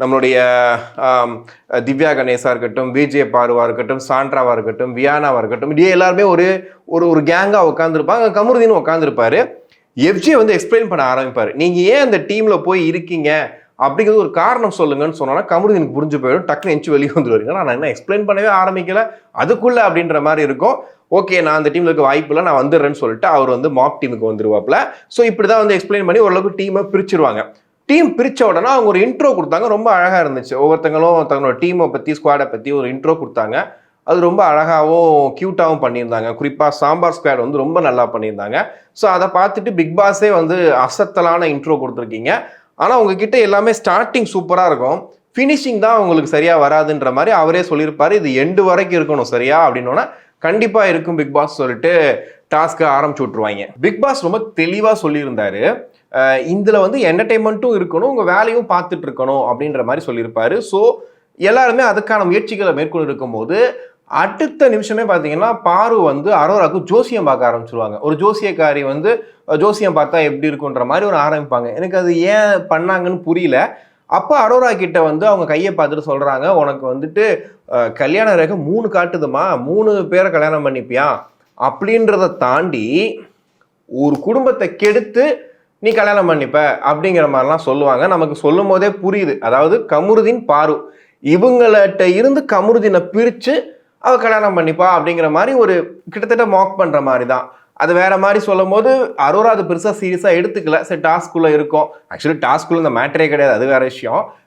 நம்மளுடைய திவ்யா கணேஷாக இருக்கட்டும் விஜே பாருவாக இருக்கட்டும் சாண்ட்ராவாக இருக்கட்டும் வியானாவாக இருக்கட்டும் இப்படியே எல்லாருமே ஒரு ஒரு ஒரு கேங்காக உட்காந்துருப்பாங்க கமருதீன் உட்காந்துருப்பாரு எஃப்ஜே வந்து எக்ஸ்பிளைன் பண்ண ஆரம்பிப்பார். நீங்கள் ஏன் அந்த டீமில் போய் இருக்கீங்க? அப்படிங்கிறது ஒரு காரணம் சொல்லுங்கன்னு சொன்னோன்னா கமருதீனுக்கு புரிஞ்சு போயிடும். டக்குனு எஞ்சி வெளியே வந்துருவாங்க நான் என்ன எக்ஸ்பிளைன் பண்ணவே ஆரம்பிக்கல. அதுக்குள்ளே அப்படின்ற மாதிரி இருக்கும். ஓகே நான் அந்த டீமில் இருக்க வாய்ப்பு இல்லை நான் வந்துடுறேன்னு சொல்லிட்டு அவர் வந்து மாக் டீமுக்கு வந்துருவாப்ல ஸோ இப்படி தான் வந்து எக்ஸ்பிளைன் பண்ணி ஓரளவுக்கு டீமை பிரிச்சிருவாங்க. டீம் பிரித்த உடனே அவங்க ஒரு இன்ட்ரோ கொடுத்தாங்க. ரொம்ப அழகாக இருந்துச்சு. ஒவ்வொருத்தங்களும் தங்களோட டீமை பற்றி ஸ்குவாடை பற்றி ஒரு இன்ட்ரோ கொடுத்தாங்க. அது ரொம்ப அழகாகவும் க்யூட்டாகவும் பண்ணியிருந்தாங்க. குறிப்பாக சாம்பார் ஸ்குவாட் வந்து ரொம்ப நல்லா பண்ணியிருந்தாங்க. ஸோ அதை பார்த்துட்டு பிக் பாஸே வந்து அசத்தலான இன்ட்ரோ கொடுத்துருக்கீங்க. ஆனால் உங்ககிட்ட எல்லாமே ஸ்டார்டிங் சூப்பராக இருக்கும். ஃபினிஷிங் தான் உங்களுக்கு சரியாக வராதுன்ற மாதிரி அவரே சொல்லியிருப்பார். இது எண்டு வரைக்கும் இருக்கணும் சரியா? அப்படின்னோன்னா கண்டிப்பாக இருக்கும் பிக் பாஸ் சொல்லிட்டு டாஸ்க்கை ஆரம்பிச்சு விட்ருவாங்க பிக் பாஸ் ரொம்ப தெளிவாக சொல்லியிருந்தாரு. இதில் வந்து என்டர்டைன்மெண்ட்டும் இருக்கணும் உங்கள் வேலையும் பார்த்துட்டு இருக்கணும் அப்படின்ற மாதிரி சொல்லியிருப்பாரு. ஸோ எல்லாருமே அதுக்கான முயற்சிகளை மேற்கொண்டு இருக்கும்போது அடுத்த நிமிஷமே பார்த்தீங்கன்னா பாரு வந்து அரோராக்கு ஜோசியம் பார்க்க ஆரம்பிச்சிருவாங்க. ஒரு ஜோசியக்காரி வந்து ஜோசியம் பார்த்தா எப்படி இருக்குன்ற மாதிரி ஒரு ஆரம்பிப்பாங்க. எனக்கு அது ஏன் பண்ணாங்கன்னு புரியல. அப்போ அரோரா கிட்ட வந்து அவங்க கையை பார்த்துட்டு சொல்கிறாங்க உனக்கு வந்துட்டு கல்யாண ரேகை மூணு காட்டுதுமா? மூணு பேரை கல்யாணம் பண்ணிப்பியா? அப்படின்றத தாண்டி ஒரு குடும்பத்தை கெடுத்து நீ கல்யாணம் பண்ணிப்ப அப்படிங்கிற மாதிரிலாம் சொல்லுவாங்க. நமக்கு சொல்லும் போதே புரியுது. அதாவது கமுருதீன் பாரு. இவங்கள்ட்ட இருந்து கமுருதீனை பிரித்து அவ கல்யாணம் பண்ணிப்பா அப்படிங்கிற மாதிரி ஒரு கிட்டத்தட்ட மாக் பண்ணுற மாதிரி தான் அது வேற மாதிரி சொல்லும் போது அரோரா அது பெருசாக சீரியஸாக எடுத்துக்கல. சரி டாஸ்க்குள்ளே இருக்கும். ஆக்சுவலி டாஸ்குள்ளே இந்த மேட்டரே கிடையாது. அது வேற விஷயம்.